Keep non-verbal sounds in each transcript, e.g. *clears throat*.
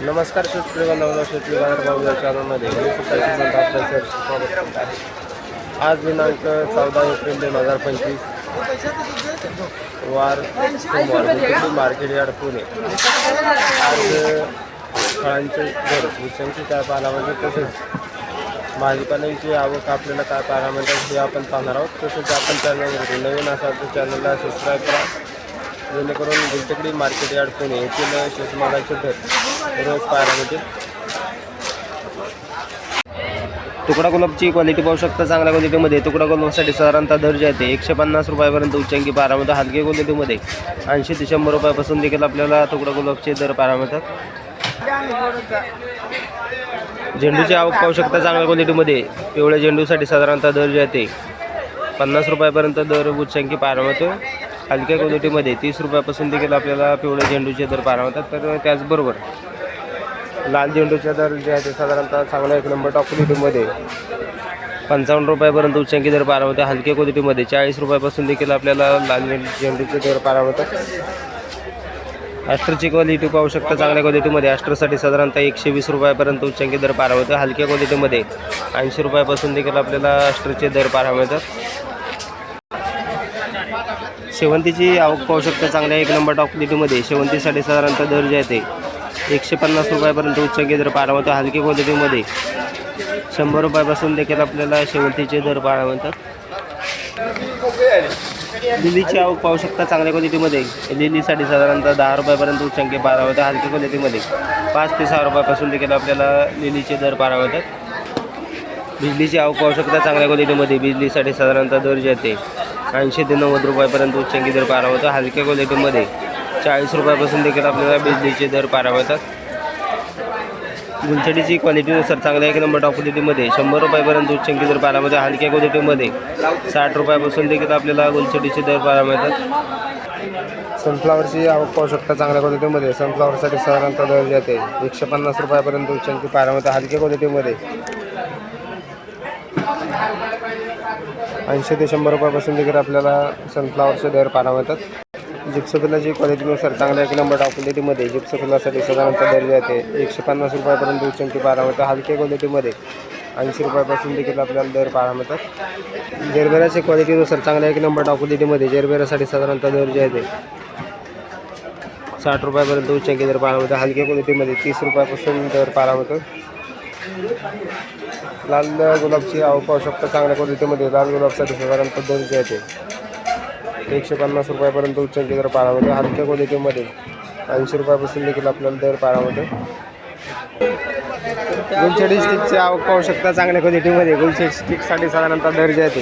नमस्कार शेतकरी बांधवांनो शेतकरी बाजार भाऊ या चॅनलमध्ये सर स्वागत करत आहे. आज दिनांक चौदा एप्रिल दोन हजार पंचवीस. वार सोमवार मार्केट यार्ड पुणे. आज फळांचे दर वृक्षांची काय पाहायला म्हणजे तसेच. भाजीपाल्यांची आवक आपल्याला काय पाहायला मिळतात म्हणजे हे आपण पाहणार आहोत. तसेच आपण चॅनलवरती नवीन असाल तर चॅनलला सबस्क्राईब करा. जेणेकरून त्यांच्याकडे मार्केट यार्ड पुणे येथील शेतमालाचे दर रोज पाहायला मिळतील तुकडा गुलाबची क्वालिटी पाहू शकता चांगल्या क्वालिटीमध्ये तुकडा गुलाबसाठी साधारणतः दर जे आहे ते एकशे पन्नास रुपयापर्यंत उच्चांकी पारामध्ये हलके क्वालिटीमध्ये ऐंशी ते शंभर रुपयापासून देखील आपल्याला तुकडा गुलाबचे दर पारा मिळतात. झेंडूची आवक पाहू शकता चांगल्या क्वालिटीमध्ये पिवळ्या झेंडूसाठी साधारणतः दर जे आहे ते पन्नास रुपयापर्यंत दर उच्चांकी पारा मिळतो हलक्या क्वालिटीमध्ये तीस रुपयापासून देखील आपल्याला पिवळे झेंडूचे दर पारावतात तर त्याचबरोबर लाल झेंडूचे दर जे आहे ते साधारणतः चांगला एक नंबर टॉप क्वालिटीमध्ये पंचावन्न रुपयापर्यंत उच्चांकी दर पारावते हलक्या क्वालिटीमध्ये चाळीस रुपयापासून देखील आपल्याला लाल झेंडूचे दर पारावतात मिळतात. ॲस्ट्रची क्वालिटी पाहू शकता चांगल्या क्वालिटीमध्ये ॲस्ट्रसाठी साधारणतः एकशे वीस रुपयापर्यंत उच्चांकी दर पारावते हलक्या क्वालिटीमध्ये ऐंशी रुपयापासून देखील आपल्याला ॲस्ट्रचे दर पारावतात मिळतात. शेवंतीची आवक पाहू शकता चांगल्या एक नंबर टॉप क्वालिटीमध्ये शेवंतीसाठी साधारणतः दर जे आहे ते एकशे पन्नास रुपयापर्यंत उच्च दर पाहायला मिळतो हलकी क्वालिटीमध्ये शंभर रुपयापासून देखील आपल्याला शेवंतीचे दर पाहायला लिलीची आवक पाहू शकता चांगल्या क्वालिटीमध्ये लिलीसाठी साधारणतः दहा रुपयापर्यंत उच्चांकी पारावतात मिळतात हलक्या क्वालिटीमध्ये पाच ते सहा रुपयापासून देखील आपल्याला लिलीचे दर पारावतात बिजलीची आवक पाहू शकता चांगल्या क्वालिटीमध्ये बिजलीसाठी साधारणतः दर जे आहे ऐंशी ते नव्वद रुपयापर्यंत उच्चांकी दर पाहायला हलक्या क्वालिटीमध्ये चाळीस रुपयापासून देखील आपल्याला बिजलीचे दर पारावतात मिळतात गुलछडीची क्वालिटीनुसार चांगल्या एक नंबर टॉप क्वालिटीमध्ये शंभर रुपयापर्यंत उच्चांकी दर पारामध्ये हलक्या क्वालिटीमध्ये साठ रुपयापासून देखील आपल्याला गुलछडीचे दर पारावतात मिळतात सनफ्लावरची आवक पाहू शकता चांगल्या क्वालिटीमध्ये सनफ्लावरसाठी साधारणतः दर जाते एकशे पन्नास रुपयापर्यंत उच्चांकी पाहायला हलक्या क्वालिटीमध्ये ऐंशी ते शंभर रुपयापासून देखील आपल्याला सनफ्लावरचे दर पाहायला मिळतात. जिप्सोफिलाची क्वालिटीनुसार चांगल्या एक नंबर टॉप क्वालिटीमध्ये जिप्सफुलासाठी साधारणतः दर जाते एकशे पन्नास रुपयापर्यंत चंकी पाहायला मिळतं. हलक्या क्वालिटीमध्ये ऐंशी रुपयापासून देखील आपल्याला दर पाहायला मिळतात. जेरबेराच्या क्वालिटीनुसार चांगल्या एक नंबर टॉप क्वालिटीमध्ये जेरबेरासाठी साधारणतः दर जे आहे साठ रुपयापर्यंत उच्चांकी दर पाहायला मिळतं. हलक्या क्वालिटीमध्ये तीस रुपयापासून दर पाहायला मिळतो. लाल गुलाबची आवक पाहू शकता चांगल्या क्वालिटीमध्ये लाल गुलाबसाठी साधारणतः दर घ्यायचे एकशे पन्नास रुपयापर्यंत उच्चांकी दर पारामध्ये हलक्या क्वालिटीमध्ये. ऐंशी रुपयापासून देखील आपल्याला दर पारामध्ये मिळतो. स्टिकची आवक पाहू शकता चांगल्या क्वालिटीमध्ये. गुलछडी स्टिकसाठी साधारणतः दर जे आहे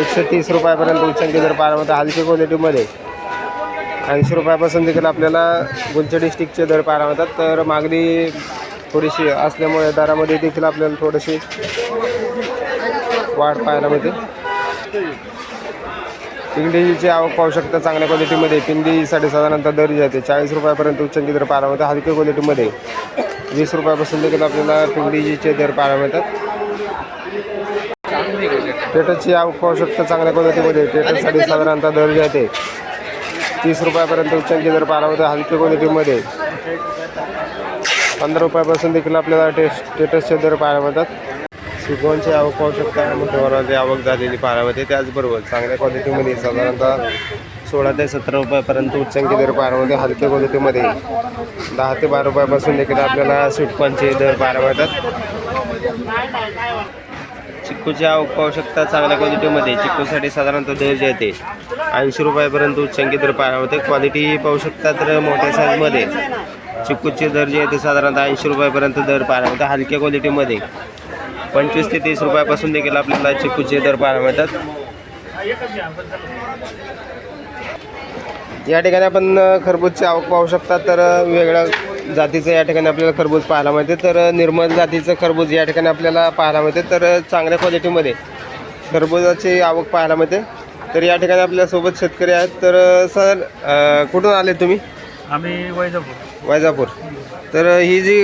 एकशे तीस रुपयापर्यंत उच्चांकी दर पारामध्ये मिळतो. हलक्या क्वालिटीमध्ये. ऐंशी रुपयापासून देखील आपल्याला गुलछडी स्टिकचे दर पाहायला मिळतात. तर मागणी थोडीशी असल्यामुळे दरामध्ये देखील आपल्याला थोडीशी वाढ पाहायला मिळते. पिंडीची आवक पाहू शकता चांगल्या क्वालिटीमध्ये. पिंडीसाठी साधारणतः दर जे आहे चाळीस रुपयापर्यंत उच्चांकी दर पाहायला मिळतात. हलक्या क्वालिटीमध्ये वीस रुपयापासून देखील आपल्याला पिंडीचे दर पाहायला मिळतात. टेटसची आवक पाहू शकता चांगल्या क्वालिटीमध्ये. टेटससाठी साधारणतः दर जे आहे तीस रुपयापर्यंत उच्चांकी दर पाहायला मिळतात. हलक्या क्वालिटीमध्ये. पंधरा रुपयापासून देखील आपल्याला टेस्ट स्टेटसचे दर पाहायला मिळतात. सुगोनची आवक पाहू शकता. मोठ्या प्रमाणात आवक झालेली पाहायला मिळते. त्याचबरोबर चांगल्या क्वालिटीमध्ये साधारणतः सोळा ते सतरा रुपयापर्यंत उच्चांकी दर पाहायला मिळते. हलक्या क्वालिटीमध्ये दहा ते बारा रुपयापासून देखील आपल्याला सुटपांचे दर पाहायला मिळतात. चिक्कूची आवक पाहू शकता. चांगल्या क्वालिटीमध्ये चिक्कूसाठी साधारणतः दर जे आहे ते ऐंशी रुपयापर्यंत उच्चांकी दर पाहायला मिळते. क्वालिटी पाहू शकता तर मोठ्या साईजमध्ये चिकूचे दर जे आहे ते साधारणतः ऐंशी रुपयापर्यंत दर पाहायला मिळतात. हलक्या क्वालिटीमध्ये पंचवीस ते तीस रुपयापासून देखील आपल्याला चिकूचे दर पाहायला मिळतात. या ठिकाणी आपण खरबूजची आवक पाहू शकता तर वेगळ्या जातीचं या ठिकाणी आपल्याला खरबूज पाहायला मिळते. तर निर्मल जातीचं खरबूज या ठिकाणी आपल्याला पाहायला मिळते. तर चांगल्या क्वालिटीमध्ये खरबुजाची आवक पाहायला मिळते. तर या ठिकाणी आपल्यासोबत शेतकरी आहेत. तर सर कुठून आले तुम्ही? आम्ही वैजापूर. वैजापूर. तर ही जी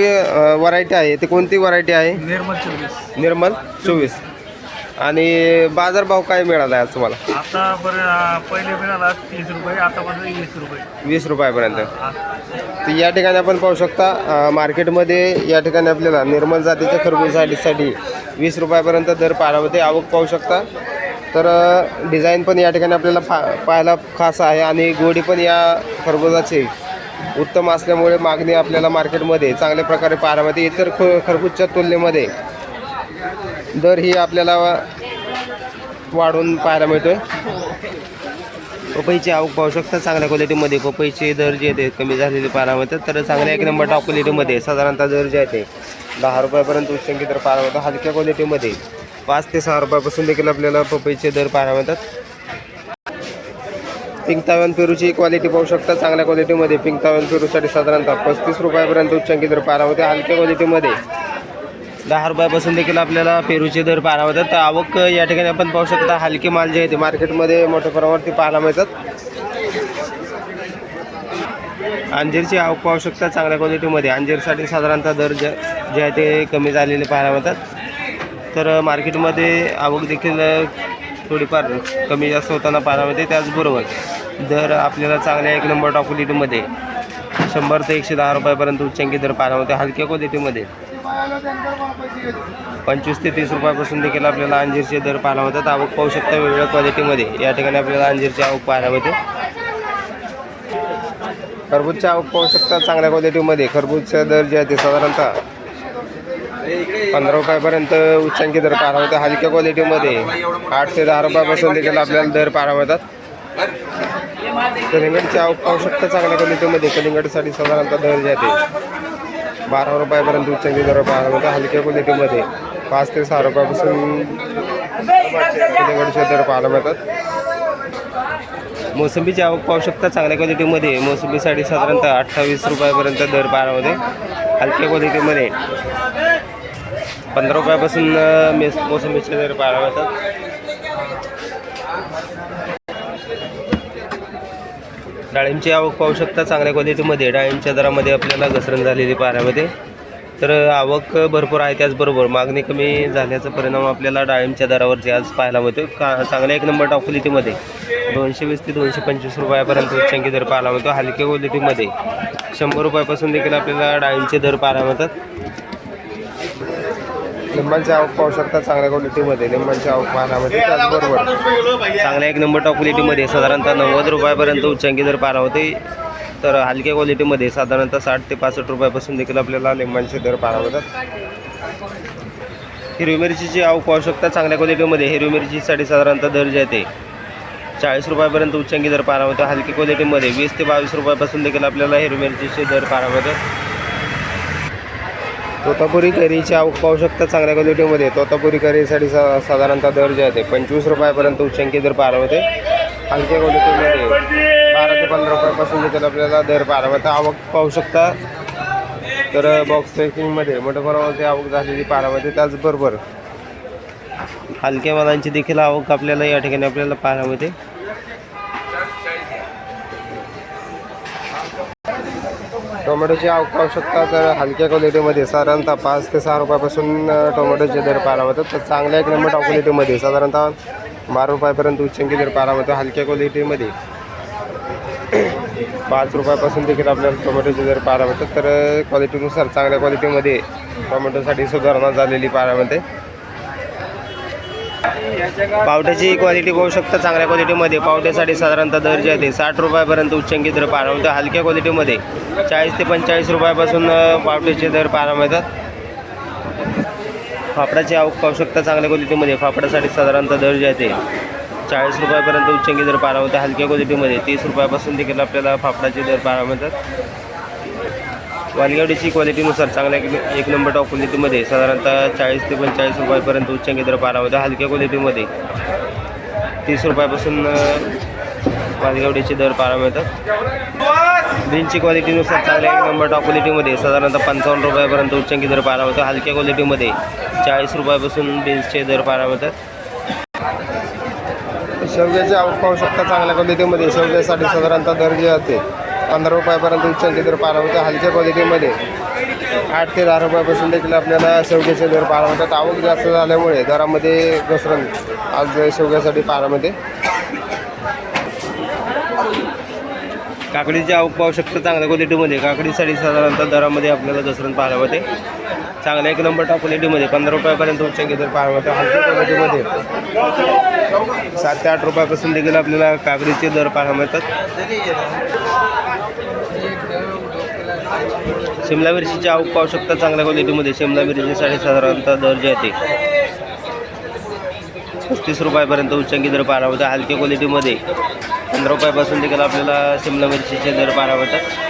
व्हरायटी आहे ती कोणती व्हरायटी आहे? निर्मल चोवीस. निर्मल चोवीस. आणि बाजारभाव काय मिळाला आहे आज तुम्हाला? आता बरं पहिले मिळाला तीस रुपये आता बरं वीस रुपये. वीस रुपयापर्यंत. तर या ठिकाणी आपण पाहू शकता अ, मार्केटमध्ये या ठिकाणी आपल्याला निर्मल जातीच्या खरबूजसाठी वीस रुपयापर्यंत दर पाहायला आवक पाहू शकता. तर अ, डिझाईन पण या ठिकाणी आपल्याला फा पाहायला खास आहे आणि गोडी पण या खरबुजाची. उत्तम असल्यामुळे मागणी आपल्याला मार्केटमध्ये चांगल्या प्रकारे पाहायला इतर ख खरबूजच्या तुलनेमध्ये दर ही आपल्याला वाढून पाहायला मिळतो पपईची आवक पाहू शकता चांगल्या क्वालिटीमध्ये पपईचे दर जे आहेत कमी झालेले पाहायला मिळतात. तर चांगल्या एक नंबर टॉप क्वालिटीमध्ये साधारणतः दर जे आहे ते दहा रुपयापर्यंत उच्चंकी दर पाहायला मिळतात. हलक्या क्वालिटीमध्ये पाच ते सहा रुपयापासून देखील आपल्याला पपईचे दर पाहायला मिळतात. पिंक तावन पेरूची क्वालिटी पाहू शकता. चांगल्या क्वालिटीमध्ये पिंक तावन पेरूसाठी साधारणतः पस्तीस रुपयापर्यंत उच्चांकी दर पारा होते. हलक्या क्वालिटीमध्ये दहा रुपयापासून देखील आपल्याला पेरूचे दर पाहायला होतात. तर आवक या ठिकाणी आपण पाहू शकता. हलके माल जे आहे ते मार्केटमध्ये मोठ्या प्रमाणावरती पाहायला मिळतात. अंजीरची आवक पाहू शकता. चांगल्या क्वालिटीमध्ये अंजीरसाठी साधारणतः दर जे जे आहे ते कमी झालेले पाहायला मिळतात. तर मार्केटमध्ये आवक देखील थोडीफार कमी जास्त होताना पाहायला त्याचबरोबर दर आपल्याला चांगल्या एक नंबर टॉप क्वालिटीमध्ये शंभर ते एकशे दहा रुपयापर्यंत उच्चांकी दर पाहायला हलक्या क्वालिटीमध्ये पंचवीस ते तीस रुपयापासून देखील आपल्याला अंजीरचे दर पाहायला मिळतात आवक पाहू शकता वेगवेगळ्या क्वालिटीमध्ये या ठिकाणी आपल्याला अंजीरची आवक पाहायला होते. खरबूजच्या आवक पाहू शकता चांगल्या क्वालिटीमध्ये खरबूजचा दर जे आहे ते साधारणतः पंधरा रुपयापर्यंत उच्चांकी दर पारावतात हलक्या क्वालिटीमध्ये आठ ते दहा रुपयापासून देखील आपल्याला दर पारावतात मिळतात कलिंगडची आवक पाहू चांगल्या क्वालिटीमध्ये कलिंगडसाठी साधारणतः दर जाते बारा रुपयापर्यंत उच्चांकी दर पारावतात हलक्या क्वालिटीमध्ये पाच ते सहा रुपयापासून कलिंगडचे दर पाहायला मिळतात मोसंबीची आवक पाहू शकता चांगल्या क्वालिटीमध्ये मोसंबीसाठी साधारणतः अठ्ठावीस रुपयापर्यंत दर पाहायला हलक्या क्वालिटीमध्ये पंधरा रुपयापासून मेस मोसंबीचे दर पाहायला मिळतात. डाळिंबची आवक पाहू शकता चांगल्या क्वालिटीमध्ये. डाळिंबच्या दरामध्ये आपल्याला घसरण झालेली पाहण्यामध्ये तर आवक भरपूर आहे त्याचबरोबर. मागणी कमी झाल्याचा परिणाम आपल्याला डाळिंबच्या दरावरती आज पाहायला मिळतो का चांगल्या एक नंबर टॉप क्वालिटीमध्ये. दोनशे वीस ते दोनशे पंचवीस रुपयापर्यंत उच्चांकी दर पाहायला मिळतो. हलक्या क्वालिटीमध्ये. शंभर रुपयापासून देखील आपल्याला डाळिंबचे दर पाहायला मिळतात. लिंबांचे आवक पाहू शकता चांगल्या क्वालिटीमध्ये लिंबांचे आवक पाहायला त्याचबरोबर चांगल्या एक नंबर टॉप क्वालिटीमध्ये साधारणतः नव्वद रुपयापर्यंत उच्चांकी जर पारा होते तर हलक्या क्वालिटीमध्ये साधारणतः साठ ते पासष्ट रुपयापासून देखील आपल्याला लिंबांचे दर पारा होतात. हिरवी मिरचीची आवक पाहू शकता चांगल्या क्वालिटीमध्ये हिरवी मिरचीसाठी साधारणतः दर जे आहे ते चाळीस रुपयापर्यंत उच्चांकी दर पारा होतं हलकी क्वालिटीमध्ये वीस ते बावीस रुपयापासून देखील आपल्याला हिरवी मिरचीचे दर पारा होतात. तोतापुरी करीची आवक पाहू शकता चांगल्या क्वालिटीमध्ये. तोतापुरी करीसाठी सा साधारणतः दर जे आहे ते पंचवीस रुपयापर्यंत उच्चंकी दर पारवते हलक्या क्वालिटीमध्ये बारा ते पंधरा रुपयापासून देखील आपल्याला दर पाहायला आवक पाहू शकता. तर बॉक्स पॅकिंगमध्ये मोठ्या प्रमाणावरती आवक झालेली पाहायला त्याचबरोबर हलक्या मालांची देखील आवक आपल्याला या ठिकाणी आपल्याला पाहायला मिळते. टोमॅटोची आव पाहू शकता तर हलक्या क्वालिटीमध्ये साधारणतः पाच ते सहा रुपयापासून टोमॅटोचे दर पाहायला मिळतात. तर चांगल्या एक नंबर टॉप क्वालिटीमध्ये साधारणतः बारा रुपयापर्यंत उच्चंकी दर पाहायला मिळतो हलक्या क्वालिटीमध्ये *clears throat* पाच रुपयापासून देखील आपल्याला टोमॅटोचे दर पाहायला मिळतात. तर क्वालिटीनुसार चांगल्या क्वालिटीमध्ये टोमॅटोसाठी सुधारणा झालेली पाहायला मिळते. पावट्याची क्वालिटी पाहू शकता चांगल्या क्वालिटीमध्ये पावट्यासाठी साधारणतः दर जे आहे ते साठ रुपयापर्यंत उच्चंकी दर पाहायला हलक्या क्वालिटीमध्ये चाळीस ते पंचेचाळीस रुपयापासून पावट्याचे दर पाहायला मिळतात. फाफडाची आवक पाहू शकता चांगल्या क्वालिटीमध्ये फाफडासाठी साधारणतः दर जे आहे ते चाळीस रुपयापर्यंत उच्चंकी दर पाहायला हलक्या क्वालिटीमध्ये तीस रुपयापासून देखील आपल्याला फाफडाचे दर पाहायला मिळतात. वालगावडीची क्वालिटीनुसार चांगल्या एक- एक नंबर टॉप क्वालिटीमध्ये साधारणतः चाळीस ते पंचेचाळीस रुपयापर्यंत उच्चांकी दर पारा मिळतो हलक्या क्वालिटीमध्ये तीस रुपयापासून अ, वालगावडीचे दर पारा मिळतात. बीनची क्वालिटीनुसार चांगल्या एक नंबर टॉप क्वालिटीमध्ये साधारणतः पंचावन्न रुपयापर्यंत उच्चांकी दर पारा मिळतो हलक्या क्वालिटीमध्ये चाळीस रुपयापासून बीन्सचे दर पारा मिळतात. शेवग्याचे आवड पाहू शकता चांगल्या क्वालिटीमध्ये शेवग्यासाठी साधारणतः दर जे असते पंधरा रुपयापर्यंत उच्चांकी दर पाहायला मिळतो हलक्या क्वालिटीमध्ये. आठ ते दहा रुपयापासून देखील आपल्याला शेवग्याचे दर पाहायला होतात आवक जास्त झाल्यामुळे दरामध्ये घसरण आज शेवग्यासाठी पारामध्ये. काकडीची आवक पाहू शकतो चांगल्या क्वालिटीमध्ये. काकडीसाठी साधारणतः दरामध्ये आपल्याला घसरण पाहायला होते चांगल्या एक नंबर टॉप क्वालिटीमध्ये पंधरा रुपयापर्यंत उच्चांकी दर पाहायला होते हलक्या क्वालिटीमध्ये. सात ते आठ रुपयापासून देखील आपल्याला काकडीचे दर पाहायला मिळतात शिमला मिरचीची आवक पाहू शकता चांगल्या क्वालिटीमध्ये. शिमला मिरचीसाठी साधारणतः दर जे आहे ते पस्तीस रुपयापर्यंत उच्चांकी दर पाहायला मिळतात हलक्या क्वालिटीमध्ये. पंधरा रुपयापासून देखील आपल्याला शिमला मिरचीचे दर पाहायला मिळतात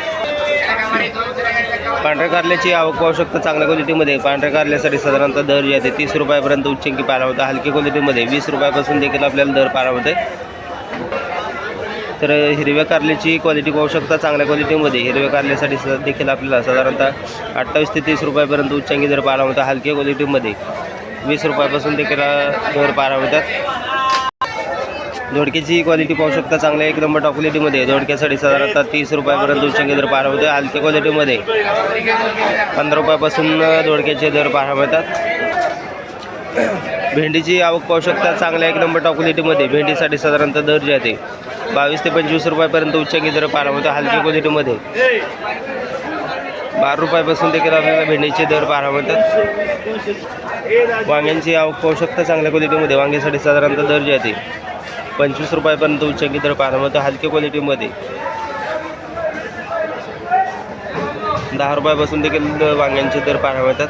पांढऱ्या कारल्याची आवक पाहू शकता चांगल्या क्वालिटीमध्ये. पांढऱ्या कारल्यासाठी साधारणतः दर जे आहे ते तीस रुपयापर्यंत उच्चांकी पाहायला मिळतात हलक्या क्वालिटीमध्ये. वीस रुपयापासून देखील आपल्याला दर पाहायला मिळते तर हिरव्या कारल्याची क्वालिटी पाहू शकता चांगल्या क्वालिटीमध्ये हिरव्या कारल्यासाठी देखील आपल्याला साधारणतः अठ्ठावीस ते तीस रुपयापर्यंत उच्चांकी दर पाहायला मिळतात हलक्या क्वालिटीमध्ये वीस रुपयापासून देखील दर पाहायला मिळतात. धोडक्याची क्वालिटी पाहू शकता चांगल्या एक नंबर टॉप क्वालिटीमध्ये साधारणतः तीस रुपयापर्यंत उच्चांकी दर पाहायला मिळते हलक्या क्वालिटीमध्ये पंधरा रुपयापासून धोडक्याचे दर पाहायला मिळतात. भेंडीची आवक पाहू शकता चांगल्या एक नंबर टॉप क्वालिटीमध्ये भेंडीसाठी साधारणतः दर जे आहे बावीस ते पंचवीस रुपयापर्यंत उच्चांकी दर पाहायला मिळतो हलक्या क्वालिटीमध्ये. बारा रुपयापासून देखील आपल्याला भेंडीचे दर पाहायला मिळतात वांग्यांची आवक पाहू शकता चांगल्या क्वालिटीमध्ये वांग्यासाठी साधारणतः दर जे आहे ते. पंचवीस रुपयापर्यंत उच्चांकी दर पाहायला मिळतो हलक्या क्वालिटीमध्ये. दहा रुपयापासून देखील वांग्यांचे दर पाहायला मिळतात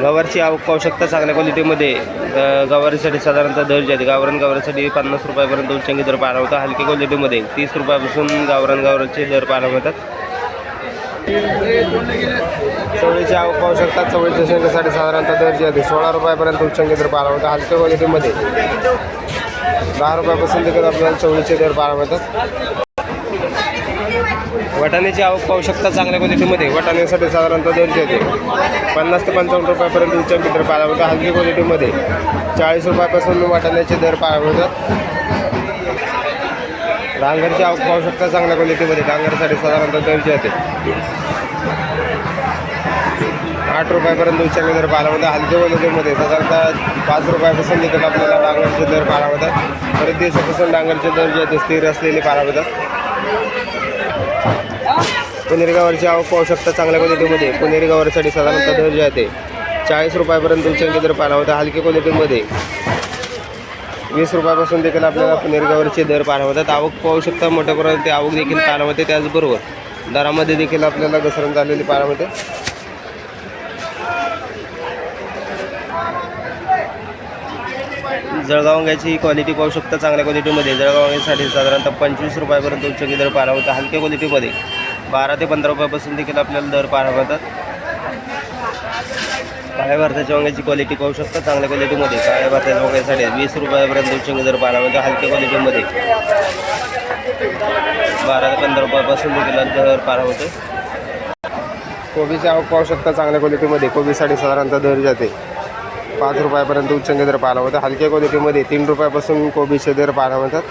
गवारची आवक पाहू शकता चांगल्या क्वालिटीमध्ये ग- गवारीसाठी साधारणतः दर जे आहे गावरान गवारीसाठी पन्नास रुपयापर्यंत उच्चांकी दर पाहायला होता हलक्या क्वालिटीमध्ये तीस रुपयापासून गावरान गवाराचे दर पाहायला मिळतात चवळीची आवक पाहू शकता चवळीच्या शेंगासाठी साधारणतः दर जे आहे सोळा रुपयापर्यंत उच्चांकी दर पाहायला होता हलक्या क्वालिटीमध्ये दहा रुपयापासून देखील आपल्याला चवळीचे दर पाहायला मिळतात वाटाण्याची आवक पाहू शकता चांगल्या क्वालिटीमध्ये वाटाण्यासाठी साधारणतः दोनशे होते ते पन्नास ते पंचावन्न रुपयापर्यंत उच्च मीटर पाहायला मिळतात हलकी क्वालिटीमध्ये चाळीस रुपयापासून वाटाण्याचे दर पाहायला मिळतात. डांगरची आवक पाहू शकता चांगल्या क्वालिटीमध्ये डांगरसाठी साधारणतः दोनशे जे ते आठ रुपयापर्यंत उच्चांकी दर पाहायला मिळतात. हलक्या क्वालिटीमध्ये साधारणतः पाच रुपयापासून देखील आपल्याला डांगरचे दर पाहायला मिळतात. परत दिवसापासून डांगरचे दर जे आहेत स्थिर असलेले पाहायला मिळतात. पुणेरी गावाची आवक पाहू शकता चांगल्या क्वालिटीमध्ये. पुणेरी गावासाठी साधारणतः दर जे आहे ते चाळीस रुपयापर्यंत उच्चांकी दर पाहायला होता. हलक्या क्वालिटीमध्ये वीस रुपयापासून देखील आपल्याला पुणेरी गावाचे दर पाहायला होतात. आवक पाहू शकता मोठ्या प्रमाणात ते आवक देखील पाहायला होते. त्याचबरोबर दरामध्ये देखील आपल्याला घसरण झालेली पाहायला होते. जळगाव वांग्याची क्वालिटी पाहू शकता चांगल्या क्वालिटीमध्ये. जळगाव वांग्यासाठी साधारणतः पंचवीस रुपयापर्यंत उच्चांकी दर पाहायला होता. हलक्या क्वालिटीमध्ये. बारा ते पंधरा रुपयापासून देखील आपल्याला दर पाहायला मिळतात. काळ्या भारताच्या वांग्याची क्वालिटी पाहू शकता. चांगल्या क्वालिटीमध्ये काळ्या भारताच्या वांग्यासाठी वीस रुपयापर्यंत उच्चांकी दर पाहायला मिळतो. हलक्या क्वालिटीमध्ये बारा ते पंधरा रुपयापासून देखील दर पाहायला होते कोबीची आवक पाहू शकता. चांगल्या क्वालिटीमध्ये कोबीसाठी साधारणतः दर जाते. पाच रुपयापर्यंत उच्चांकी दर पाहायला मिळतात हलक्या क्वालिटीमध्ये तीन रुपयापासून कोबीचे दर पाहायला मिळतात.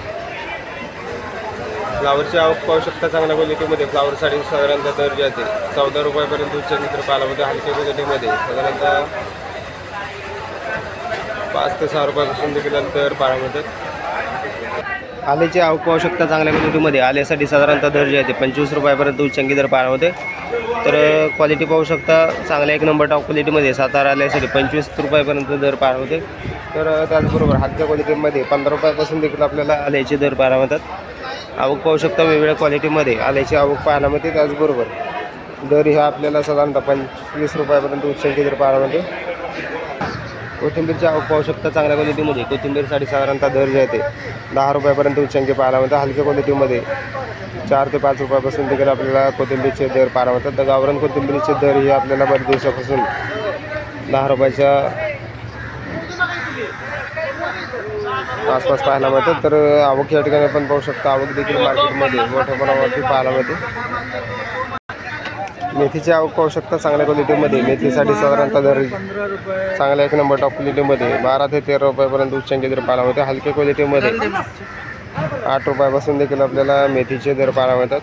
फ्लावरची आवक पाहू शकता चांगल्या क्वालिटीमध्ये. फ्लावरसाठी साधारणतः दर जे आहे चौदा रुपयापर्यंत उच्च मित्र पालामध्ये हलक्या क्वालिटीमध्ये. साधारणतः पाच ते सहा रुपयापासून देखील दर पाळामध्ये मिळतात आल्याची आवक पाहू शकता चांगल्या क्वालिटीमध्ये. आल्यासाठी साधारणतः दर जे आहे ते पंचवीस रुपयापर्यंत उच्चांकी दर पाळामध्ये होते तर क्वालिटी पाहू शकता चांगल्या एक नंबर टॉप क्वालिटीमध्ये. सातारा आल्यासाठी पंचवीस रुपयापर्यंत दर पाहायला होते तर त्याचबरोबर हलक्या क्वालिटीमध्ये पंधरा रुपयापासून देखील आपल्याला आल्याचे दर पाहायला आवक पाहू शकता वेगवेगळ्या क्वालिटीमध्ये आल्याची आवक पाहायला मिळते त्याचबरोबर. दर ह्या आपल्याला साधारणतः पंचवीस रुपयापर्यंत उच्चंकी दर पाहायला मिळते कोथिंबीरची आवक पाहू शकता चांगल्या क्वालिटीमध्ये कोथिंबीरसाठी साधारणतः दर जे आहे ते दहा रुपयापर्यंत उच्चंकी पाहायला मिळतात हलक्या क्वालिटीमध्ये चार ते पाच रुपयापासून देखील आपल्याला कोथिंबीरचे दर पाहायला मिळतात तर गावरान कोथिंबीरचे दर हे आपल्याला बरेच दिवसापासून दहा रुपयाच्या आसपास पाहायला मिळतात. तर आवक या ठिकाणी आपण पाहू शकता आवक देखील मार्केटमध्ये मोठ्या प्रमाणावरती पाहायला मिळते. मेथीची आवक पाहू शकता चांगल्या क्वालिटीमध्ये. मेथीसाठी साधारणतः दर चांगल्या एक नंबर टॉप क्वालिटीमध्ये बारा ते तेरा रुपयापर्यंत उच्चांकी दर पाहायला मिळते. हलक्या क्वालिटीमध्ये आठ रुपयापासून देखील आपल्याला मेथीचे दर पाहायला मिळतात.